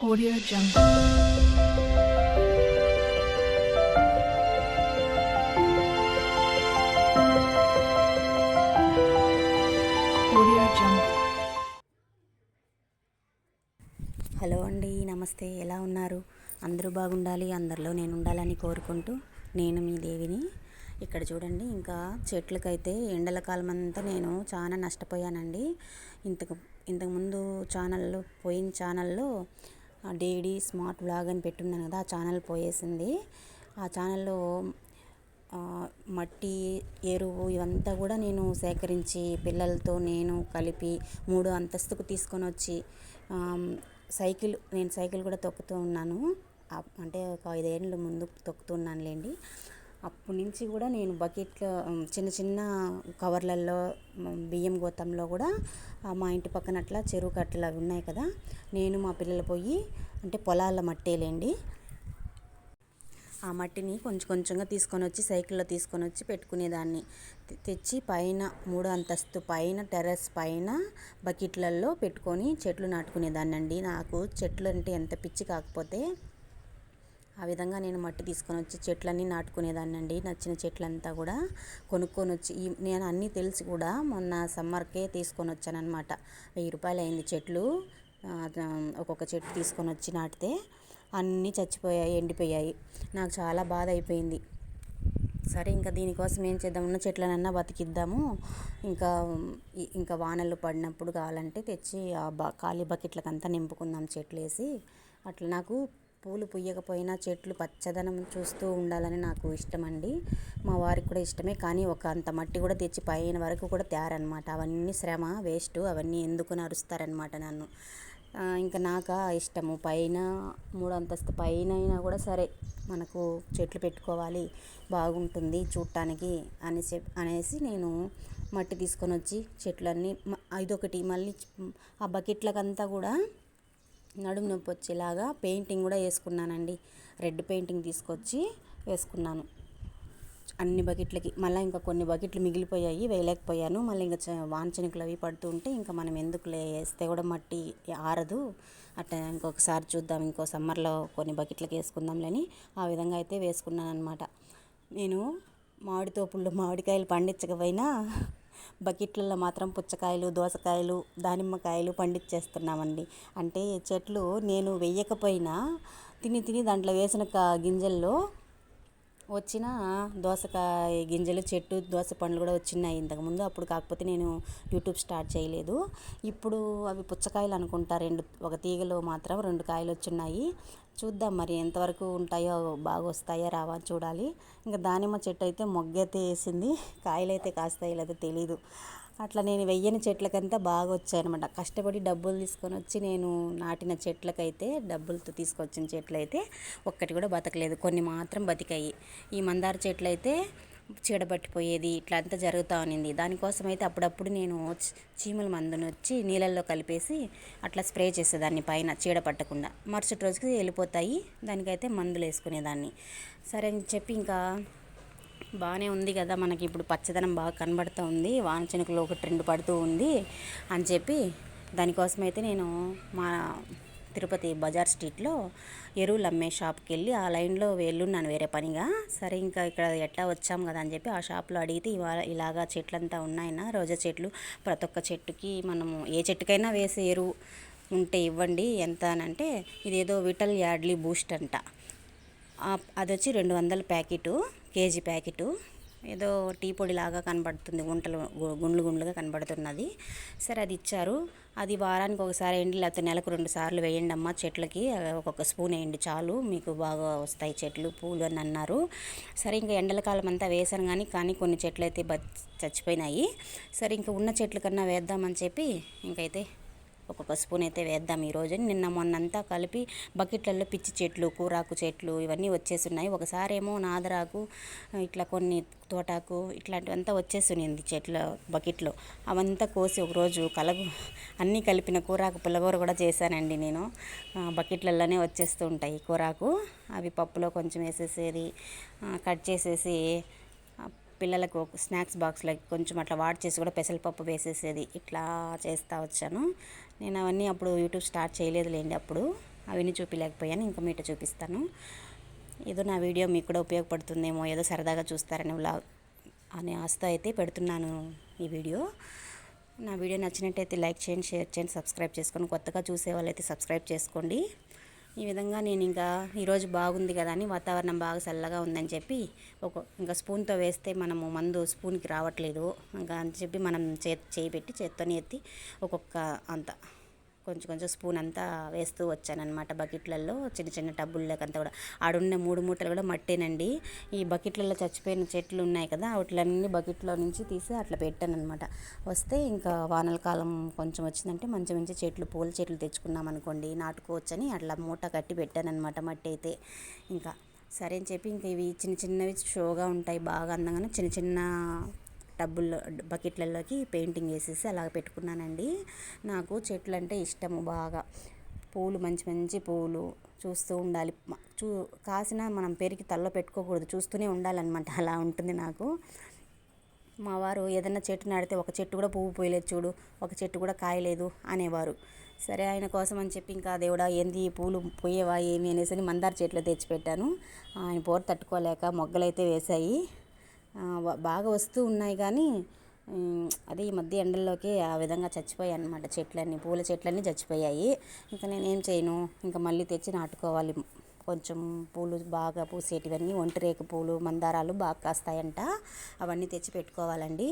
Audio Jungle. Audio Jungle. Hello అండి నమస్తే ఎలా ఉన్నారు అందరూ బాగుండాలి అందరిలో నేను ఉండాలని కోరుకుంటూ నేను మీ దేవిని ఇక్కడ చూడండి ఇంకా చెట్లకైతే ఎండల కాలం అంతా నేను చాలా నష్టపోయానండి ఇంతకు ఇంతకుముందు ఛానల్లో పోయిన ఛానల్లో డేడీ స్మార్ట్ వ్లాగ్ అని పెట్టున్నాను కదా ఆ ఛానల్ పోయేసింది. ఆ ఛానల్లో మట్టి ఎరువు ఇవంతా కూడా నేను సేకరించి పిల్లలతో నేను కలిపి మూడో అంతస్తుకు తీసుకొని వచ్చి సైకిల్ నేను సైకిల్ కూడా తొక్కుతూ ఉన్నాను. అంటే ఒక ఐదేళ్ళ ముందు తొక్కుతున్నానులేండి అప్పటి నుంచి కూడా నేను బకెట్లో చిన్న చిన్న కవర్లలో బియ్యం గోతంలో కూడా మా ఇంటి పక్కన అట్లా చెరువు కట్టలు అవి ఉన్నాయి కదా నేను మా పిల్లలు పోయి అంటే పొలాల మట్టేలేండి. ఆ మట్టిని కొంచెం కొంచెంగా తీసుకొని వచ్చి సైకిల్లో తీసుకొని వచ్చి పెట్టుకునేదాన్ని. తెచ్చి పైన మూడో అంతస్తు పైన టెర్రస్ పైన బకెట్లలో పెట్టుకొని చెట్లు నాటుకునేదాన్ని అండి నాకు చెట్లు అంటే ఎంత పిచ్చి కాకపోతే ఆ విధంగా నేను మట్టి తీసుకొని వచ్చి చెట్లన్నీ నాటుకునేదాన్ని అండి నచ్చిన చెట్లంతా కూడా కొనుక్కొని వచ్చి ఈ నేను అన్నీ తెలిసి కూడా మొన్న సమ్మర్కే తీసుకొని వచ్చాను అనమాట వెయ్యి రూపాయలు అయింది చెట్లు. ఒక్కొక్క చెట్టు తీసుకొని వచ్చి నాటితే అన్నీ చచ్చిపోయాయి ఎండిపోయాయి. నాకు చాలా బాధ అయిపోయింది. సరే ఇంకా దీనికోసం ఏం చేద్దాం? ఉన్న చెట్లనన్నా బతికిద్దాము. ఇంకా ఇంకా వానలు పడినప్పుడు కావాలంటే తెచ్చి ఆ బ ఖాళీ బకెట్లకంతా నింపుకుందాం చెట్లు వేసి అట్లా నాకు పూలు పుయ్యకపోయినా చెట్లు పచ్చదనం చూస్తూ ఉండాలని నాకు ఇష్టం అండి మా వారికి కూడా ఇష్టమే. కానీ ఒక అంత మట్టి కూడా తెచ్చి పైన వరకు కూడా తేరనమాట. అవన్నీ శ్రమ వేస్ట్ అవన్నీ ఎందుకు నరుస్తారనమాట నన్ను. ఇంకా నాకు ఇష్టము. పైన మూడు అంతస్తు పైన అయినా కూడా సరే మనకు చెట్లు పెట్టుకోవాలి బాగుంటుంది చూడటానికి అని అనేసి నేను మట్టి తీసుకొని వచ్చి చెట్లన్నీ ఇదొకటి. మళ్ళీ ఆ బకెట్లకంతా కూడా నడుము నొప్పి వచ్చేలాగా పెయింటింగ్ కూడా వేసుకున్నానండి. రెడ్ పెయింటింగ్ తీసుకొచ్చి వేసుకున్నాను. అన్ని బకెట్లకి మళ్ళీ ఇంకా కొన్ని బకెట్లు మిగిలిపోయాయి వేయలేకపోయాను. మళ్ళీ ఇంకా వాంచనికలు అవి పడుతూ ఉంటే ఇంకా మనం ఎందుకు వేస్తే కూడా మట్టి ఆరదు. అట్లా ఇంకొకసారి చూద్దాం ఇంకో సమ్మర్లో కొన్ని బకెట్లకి వేసుకుందాంలేని ఆ విధంగా అయితే వేసుకున్నాను అనమాట నేను మామిడి తోపుల్లో మామిడికాయలు పండించకపోయినా బకెట్లలో మాత్రం పుచ్చకాయలు దోసకాయలు దానిమ్మకాయలు పండించేస్తున్నామండి అంటే చెట్లు నేను వెయ్యకపోయినా తిని తిని దాంట్లో వేసిన గింజల్లో వచ్చిన దోసకాయ గింజలు చెట్టు దోస పండ్లు కూడా వచ్చినాయి ఇంతకుముందు అప్పుడు కాకపోతే నేను యూట్యూబ్ స్టార్ట్ చేయలేదు. ఇప్పుడు అవి పుచ్చకాయలు అనుకుంటా. రెండు ఒక తీగలో మాత్రం రెండు కాయలు వచ్చిన్నాయి చూద్దాం మరి ఎంతవరకు ఉంటాయో బాగా వస్తాయో రావా చూడాలి. ఇంకా దానిమ్మ చెట్టు అయితే మొగ్గైతే వేసింది. కాయలు అయితే కాస్తాయో లేదో తెలీదు. అట్లా నేను వెయ్యని చెట్లకంతా బాగా వచ్చాయనమాట కష్టపడి డబ్బులు తీసుకొని వచ్చి నేను నాటిన చెట్లకైతే డబ్బులతో తీసుకొచ్చిన చెట్లు అయితే ఒక్కటి కూడా బతకలేదు. కొన్ని మాత్రం బతికాయి. ఈ మందార చెట్లు అయితే చీడబట్టిపోయేది ఇట్లా అంతా జరుగుతూ ఉన్నింది. దానికోసం అయితే అప్పుడప్పుడు నేను చీమల మందును వచ్చి నీళ్ళల్లో కలిపేసి అట్లా స్ప్రే చేసేదాన్ని పైన చీడ పట్టకుండా. మరుసటి రోజుకి వెళ్ళిపోతాయి. దానికైతే మందులు వేసుకునేదాన్ని సరే అని చెప్పి ఇంకా బాగానే ఉంది కదా మనకి ఇప్పుడు పచ్చదనం బాగా కనబడుతూ ఉంది. వాన చినుకులు ఒకటి రెండు పడుతూ ఉంది అని చెప్పి దానికోసం అయితే నేను మా తిరుపతి బజార్ స్ట్రీట్లో ఎరువులు అమ్మే షాప్కి వెళ్ళి ఆ లైన్లో వెళ్ళున్నాను వేరే పనిగా. సరే ఇంకా ఇక్కడ ఎట్లా వచ్చాం కదా అని చెప్పి ఆ షాప్లో అడిగితే ఇవాళ ఇలాగా చెట్లంతా ఉన్నాయన్న రోజా చెట్లు ప్రతి ఒక్క చెట్టుకి మనము ఏ చెట్టుకైనా వేసే ఎరువు ఉంటే ఇవ్వండి. ఎంత అని అంటే ఇదేదో విటల్ యాడ్లీ బూస్ట్ అంట. అది వచ్చి రెండు వందల ప్యాకెటు. KG packet. ఏదో టీ పొడి లాగా కనబడుతుంది గుంటలు గుండ్లు గుండ్లుగా కనబడుతున్నది. సరే అది ఇచ్చారు. అది వారానికి ఒకసారి వేయండి లేకపోతే నెలకు రెండు సార్లు వేయండి అమ్మ చెట్లకి. ఒక్కొక్క స్పూన్ వేయండి చాలు మీకు బాగా వస్తాయి చెట్లు పూలు అని అన్నారు. సరే ఇంకా ఎండల కాలం అంతా వేసాను కానీ కానీ కొన్ని చెట్లు అయితే బ చచ్చిపోయినాయి. సరే ఇంకా ఉన్న చెట్ల కన్నా వేద్దామని చెప్పి ఇంకైతే ఒక్కొక్క స్పూన్ అయితే వేద్దాం ఈరోజు నిన్న మొన్నంతా కలిపి బకెట్లలో పిచ్చి చెట్లు కూరాకు చెట్లు ఇవన్నీ వచ్చేస్తున్నాయి ఒకసారి ఏమో నాదరాకు ఇట్లా కొన్ని తోటాకు ఇట్లాంటివంతా వచ్చేస్తున్నాయి చెట్ల బకెట్లో. అవంతా కోసి ఒకరోజు కలగు అన్నీ కలిపిన కూరాకు పుల్లగూర కూడా చేశానండి నేను. బకెట్లలోనే వచ్చేస్తూ ఉంటాయి కూరాకు. అవి పప్పులో కొంచెం వేసేసేది కట్ చేసేసి పిల్లలకు స్నాక్స్ బాక్స్లకి కొంచెం అట్లా వాడ్ చేసి కూడా పెసరపప్పు వేసేసేది. ఇట్లా చేస్తూ వచ్చాను. నేను అవన్నీ అప్పుడు యూట్యూబ్ స్టార్ట్ చేయలేదులేండి అప్పుడు. అవన్నీ చూపించలేకపోయాను ఇంకా మీట చూపిస్తాను. ఏదో నా వీడియో మీకు కూడా ఉపయోగపడుతుందేమో ఏదో సరదాగా చూస్తారని వ్లాగ్ అనే ఆస్థ అయితే పెడుతున్నాను ఈ వీడియో. నా వీడియో నచ్చినట్టయితే లైక్ చేయండి షేర్ చేయండి సబ్స్క్రైబ్ చేసుకోండి కొత్తగా చూసే వాళ్ళైతే సబ్స్క్రైబ్ చేసుకోండి. ఈ విధంగా నేను ఇంకా ఈరోజు బాగుంది కదా అని వాతావరణం బాగా చల్లగా ఉందని చెప్పి ఒక ఇంకా స్పూన్తో వేస్తే మనము మందు స్పూన్కి రావట్లేదు. ఇంకా అని చెప్పి మనం చే చేయి పెట్టి చేత్తోని ఎత్తి ఒక్కొక్క అంత కొంచెం కొంచెం స్పూన్ అంతా వేస్తూ వచ్చానమాట బకెట్లలో చిన్న చిన్న టబ్బుల్లోకంతా కూడా. ఆడున్న మూడు మూటలు కూడా మట్టేనండి. ఈ బకెట్లలో చచ్చిపోయిన చెట్లు ఉన్నాయి కదా వాటిలన్నీ బకెట్లో నుంచి తీసి అట్లా పెట్టానమాట వస్తే ఇంకా వానల కాలం కొంచెం వచ్చిందంటే మంచి మంచి చెట్లు పూల చెట్లు తెచ్చుకున్నాం అనుకోండి నాటుకోవచ్చని అట్లా మూట కట్టి పెట్టానమాట మట్టి అయితే ఇంకా సరే అని చెప్పి ఇంకా ఇవి చిన్న చిన్నవి షోగా ఉంటాయి బాగా అందంగానే చిన్న చిన్న టబ్బుల్లో బకెట్లలోకి పెయింటింగ్ వేసేసి అలా పెట్టుకున్నానండి. నాకు చెట్లు అంటే ఇష్టము బాగా. పూలు మంచి మంచి పూలు చూస్తూ ఉండాలి. చూ కాసిన మనం పెరిగి తల్లో పెట్టుకోకూడదు. చూస్తూనే ఉండాలన్నమాట. అలా ఉంటుంది నాకు. మా వారు ఏదైనా చెట్టు నాడితే ఒక చెట్టు కూడా పువ్వు పోయలేదు చూడు ఒక చెట్టు కూడా కాయలేదు అనేవారు. సరే ఆయన కోసం అని చెప్పి ఇంకా దేవుడా ఏంది పూలు పోయేవా ఏమి అనేసి అని మందార చెట్లు తెచ్చిపెట్టాను. ఆయన పోరు తట్టుకోలేక మొగ్గలైతే వేశాయి. బాగా వస్తూ ఉన్నాయి కానీ అది అదే ఈ మధ్య ఎండల్లోకి ఆ విధంగా చచ్చిపోయాయి అన్నమాట చెట్లన్నీ పూల చెట్లన్నీ చచ్చిపోయాయి. ఇంకా నేనేం చేయను ఇంకా మళ్ళీ తెచ్చి నాటుకోవాలి. కొంచెం పూలు బాగా పూసేటివన్నీ ఒంటిరేకు పూలు మందారాలు బాగా కాస్తాయంట. అవన్నీ తెచ్చి పెట్టుకోవాలండి.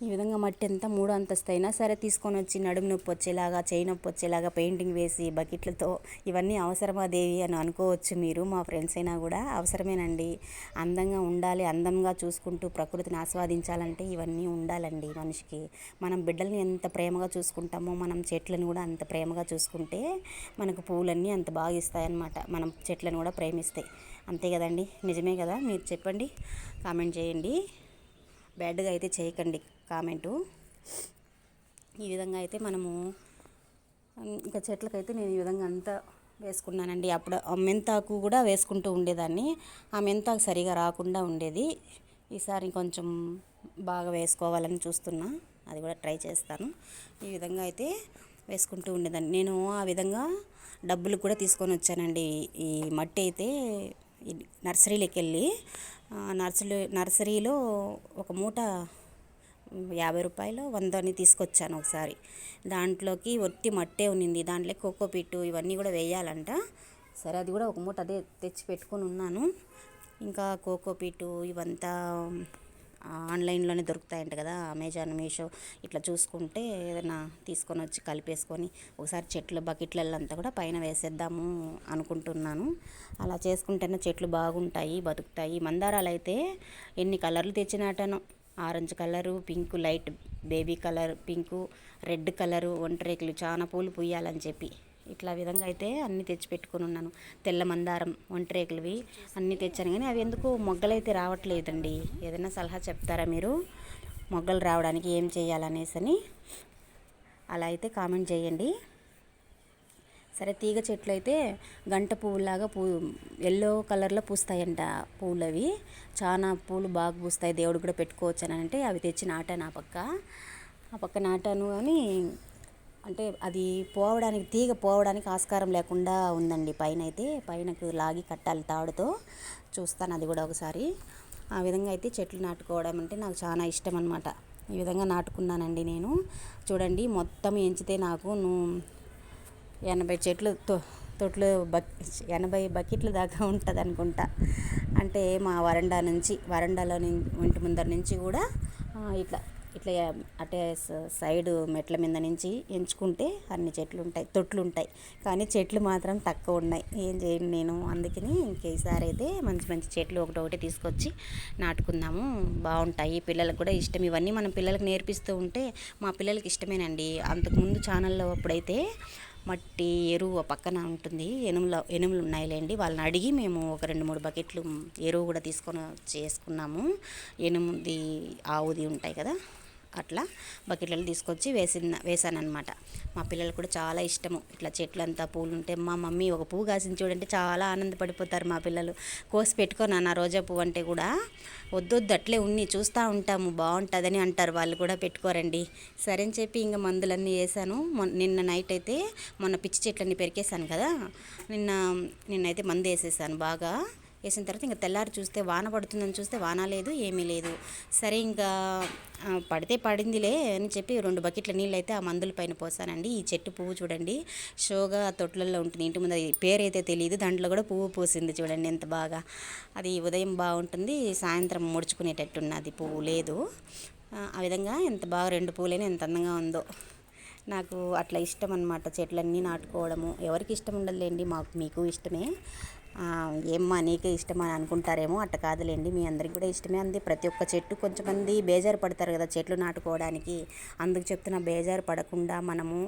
ఈ విధంగా మట్టి అంతా మూడో అంతస్తు అయినా సరే తీసుకొని వచ్చి నడుము నొప్పి వచ్చేలాగా చేయి నొప్పి వచ్చేలాగా పెయింటింగ్ వేసి బకెట్లతో ఇవన్నీ అవసరమా దేవి అని అనుకోవచ్చు మీరు మా ఫ్రెండ్స్ అయినా కూడా అవసరమేనండి. అందంగా ఉండాలి అందంగా చూసుకుంటూ ప్రకృతిని ఆస్వాదించాలంటే ఇవన్నీ ఉండాలండి మనిషికి. మనం బిడ్డల్ని ఎంత ప్రేమగా చూసుకుంటామో మనం చెట్లను కూడా అంత ప్రేమగా చూసుకుంటే మనకు పూలన్నీ అంత బాగా ఇస్తాయన్నమాట. మనం చెట్లను కూడా ప్రేమిస్తాయి అంతే కదండి? నిజమే కదా? మీరు చెప్పండి. కామెంట్ చేయండి. బ్యాడ్గా అయితే చేయకండి కామెంటు. ఈ విధంగా అయితే మనము ఇంకా చెట్లకైతే నేను ఈ విధంగా అంతా వేసుకున్నానండి. అప్పుడు ఆ మెంతాకు కూడా వేసుకుంటూ ఉండేదాన్ని. ఆ మెంతాకు సరిగా రాకుండా ఉండేది. ఈసారి కొంచెం బాగా వేసుకోవాలని చూస్తున్నా. అది కూడా ట్రై చేస్తాను. ఈ విధంగా అయితే వేసుకుంటూ ఉండేదాన్ని. నేను ఆ విధంగా డబ్బులు కూడా తీసుకొని వచ్చానండి. ఈ మట్టి అయితే ఈ నర్సరీలోకి వెళ్ళి నర్సరీ నర్సరీలో ఒక మూట యాభై రూపాయలు వందని తీసుకొచ్చాను ఒకసారి. దాంట్లోకి ఒట్టి మట్టే ఉన్నింది. దాంట్లో కోకో పిట్టు ఇవన్నీ కూడా వేయాలంట. సరే అది కూడా ఒక మూట అదే తెచ్చి పెట్టుకొని ఉన్నాను. ఇంకా కోకో పిట్టు ఇవంతా ఆన్లైన్లోనే దొరుకుతాయంట కదా అమెజాన్ మీషో ఇట్లా చూసుకుంటే ఏదైనా తీసుకొని వచ్చి కలిపేసుకొని ఒకసారి చెట్లు బకెట్లలో అంతా కూడా పైన వేసేద్దాము అనుకుంటున్నాను. అలా చేసుకుంటేనే చెట్లు బాగుంటాయి బతుకుతాయి. మందారాలు అయితే ఎన్ని కలర్లు తెచ్చినాటనో orange colour pink light baby colour pink red colour ఒంటరేకులు చాలా పూలు పూయాలని చెప్పి ఇట్లా విధంగా అయితే అన్నీ తెచ్చి పెట్టుకొని ఉన్నాను. తెల్ల మందారం ఒంటరేకులవి అన్నీ తెచ్చాను. కానీ అవి ఎందుకు మొగ్గలైతే రావట్లేదండి? ఏదైనా సలహా చెప్తారా మీరు? మొగ్గలు రావడానికి ఏం చేయాలనేసి అని అలా అయితే కామెంట్ చేయండి. సరే తీగ చెట్లు అయితే గంట పువ్వులాగా పూ ఎల్లో కలర్లో పూస్తాయంట పూలు అవి చాలా పూలు బాగా పూస్తాయి. దేవుడు కూడా పెట్టుకోవచ్చు అని అంటే అవి తెచ్చి నాటాను ఆ పక్క. ఆ పక్క నాటాను కానీ అంటే అది పోవడానికి తీగ పోవడానికి ఆస్కారం లేకుండా ఉందండి పైన అయితే పైనకు లాగి కట్టాలి తాడుతో. చూస్తాను అది కూడా ఒకసారి. ఆ విధంగా అయితే చెట్లు నాటుకోవడం అంటే నాకు చాలా ఇష్టం అనమాట ఈ విధంగా నాటుకున్నానండి నేను. చూడండి మొత్తం ఎంచితే నాకు ఎనభై చెట్లు తొ తొట్లు బక్ ఎనభై బకెట్ల దాకా ఉంటుంది అనుకుంటా అంటే మా వరండా నుంచి వరండాలో ఇంటి ముందర నుంచి కూడా ఇట్లా ఇట్లా అటే సైడు సైడ్ మెట్ల మీద నుంచి ఎంచుకుంటే అన్ని చెట్లు ఉంటాయి తొట్లు ఉంటాయి కానీ చెట్లు మాత్రం తక్కువ ఉన్నాయి. ఏం చేయను నేను. అందుకని ఇంకేసారి అయితే మంచి మంచి చెట్లు ఒకటి ఒకటి తీసుకొచ్చి నాటుకుందాము. బాగుంటాయి. పిల్లలకు కూడా ఇష్టం. ఇవన్నీ మనం పిల్లలకు నేర్పిస్తూ ఉంటే మా పిల్లలకి ఇష్టమేనండి. అంతకుముందు ఛానల్లో అప్పుడైతే మట్టి ఎరువు పక్కన ఉంటుంది. ఎనుముల ఎనుములు ఉన్నాయిలేండి వాళ్ళని అడిగి మేము ఒక రెండు మూడు బకెట్లు ఎరువు కూడా తీసుకొని చేసుకున్నాము ఎనుముది ఆవుది ఉంటాయి కదా. అట్లా బకెట్లలో తీసుకొచ్చి వేసిన వేసానమాట మా పిల్లలు కూడా చాలా ఇష్టము. ఇట్లా చెట్లంతా పూలు ఉంటే మా మమ్మీ ఒక పువ్వు కాసింది చూడంటే చాలా ఆనందపడిపోతారు మా పిల్లలు. కోసి పెట్టుకోను నా రోజా పువ్వు అంటే కూడా. వద్దొద్దు అట్లే ఉన్ని చూస్తూ ఉంటాము బాగుంటుందని అంటారు వాళ్ళు కూడా పెట్టుకోరండి. సరే అని చెప్పి ఇంకా మందులన్నీ వేసాను. మొన్న నిన్న నైట్ అయితే మొన్న పిచ్చి చెట్లన్నీ పెరికేసాను కదా. నిన్న నిన్నైతే మందు వేసేసాను బాగా. వేసిన తర్వాత ఇంకా తెల్లారి చూస్తే వాన పడుతుందని చూస్తే వాన లేదు ఏమీ లేదు. సరే ఇంకా పడితే పడిందిలే అని చెప్పి రెండు బకెట్ల నీళ్ళు అయితే ఆ మందుల పైన పోసానండి. ఈ చెట్టు పువ్వు చూడండి షోగా తొట్లల్లో ఉంటుంది ఇంటి ముందు పేరు పేరైతే తెలియదు దాంట్లో కూడా పువ్వు పూసింది చూడండి ఎంత బాగా. అది ఉదయం బాగుంటుంది సాయంత్రం ముడుచుకునేటట్టున్నది పువ్వు లేదు. ఆ, విధంగా ఎంత బాగా రెండు పువ్వులైనా ఎంత అందంగా ఉందో. నాకు అట్లా ఇష్టం అనమాట చెట్లన్నీ నాటుకోవడము. ఎవరికి ఇష్టం ఉండదులేండి మాకు మీకు ఇష్టమే. ఏమ్మా నీకే ఇష్టమా అని అనుకుంటారేమో అట్ట కాదులేండి. మీ అందరికి కూడా ఇష్టమే అంది. ప్రతి ఒక్క చెట్టు కొంచెమంది బేజారు పడతారు కదా చెట్లు నాటుకోవడానికి. అందుకు చెప్తున్నా బేజారు పడకుండా మనము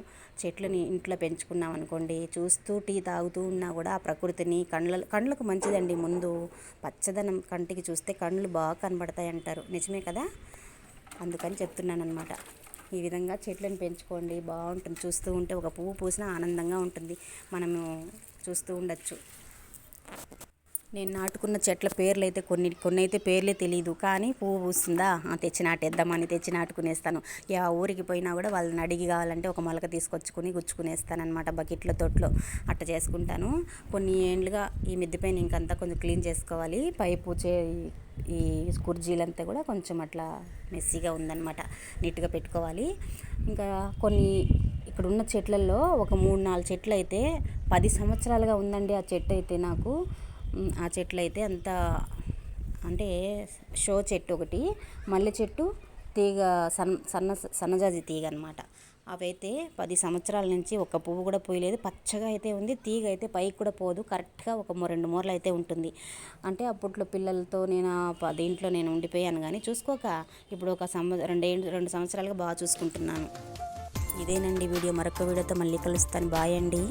చెట్లని ఇంట్లో పెంచుకున్నాం అనుకోండి. చూస్తూ టీ తాగుతూ ఉన్నా కూడా ఆ ప్రకృతిని కండ్ల కండ్లకు మంచిదండి ముందు. పచ్చదనం కంటికి చూస్తే కళ్ళు బాగా కనబడతాయి అంటారు. నిజమే కదా? అందుకని చెప్తున్నాను అనమాట ఈ విధంగా చెట్లను పెంచుకోండి. బాగుంటుంది. చూస్తూ ఉంటే ఒక పువ్వు పూసినా ఆనందంగా ఉంటుంది. మనము చూస్తూ ఉండొచ్చు. నేను నాటుకున్న చెట్ల పేర్లు అయితే కొన్ని కొన్ని అయితే పేర్లే తెలియదు కానీ పువ్వు పూస్తుందా? తెచ్చి నాటేద్దామని తెచ్చి నాటుకునేస్తాను. ఆ ఊరికి పోయినా కూడా వాళ్ళని అడిగి కావాలంటే ఒక మొలక తీసుకొచ్చుకొని గుచ్చుకునేస్తానమాట బకెట్లో తొట్లో. అట్ట చేసుకుంటాను. కొన్ని ఏండ్లుగా ఈ మిద్దె పైన ఇంకంతా కొంచెం క్లీన్ చేసుకోవాలి. పైపు చే ఈ కుర్జీలంతా కూడా కొంచెం అట్లా మెస్సీగా ఉందన్నమాట. నీట్గా పెట్టుకోవాలి. ఇంకా కొన్ని ఇక్కడ ఉన్న చెట్లలో ఒక మూడు నాలుగు చెట్లు అయితే పది సంవత్సరాలుగా ఉందండి ఆ చెట్టు అయితే నాకు ఆ చెట్లు అయితే అంత అంటే షో చెట్టు ఒకటి మల్లె చెట్టు తీగ సన్ సన్న సన్నజాజి తీగ అనమాట అవైతే పది సంవత్సరాల నుంచి ఒక పువ్వు కూడా పోయలేదు. పచ్చగా అయితే ఉంది తీగ అయితే పైకి కూడా పోదు. కరెక్ట్గా ఒక మూ- రెండు మూరలు అయితే ఉంటుంది. అంటే అప్పట్లో పిల్లలతో నేను దీంట్లో నేను ఉండిపోయాను కానీ చూసుకోక ఇప్పుడు ఒక సంవ రెండేళ్ళు రెండు సంవత్సరాలుగా బాగా చూసుకుంటున్నాను. ఇదేనండి వీడియో. మరొక వీడియోతో మళ్ళీ కలుస్తాను. బాయ్ అండి.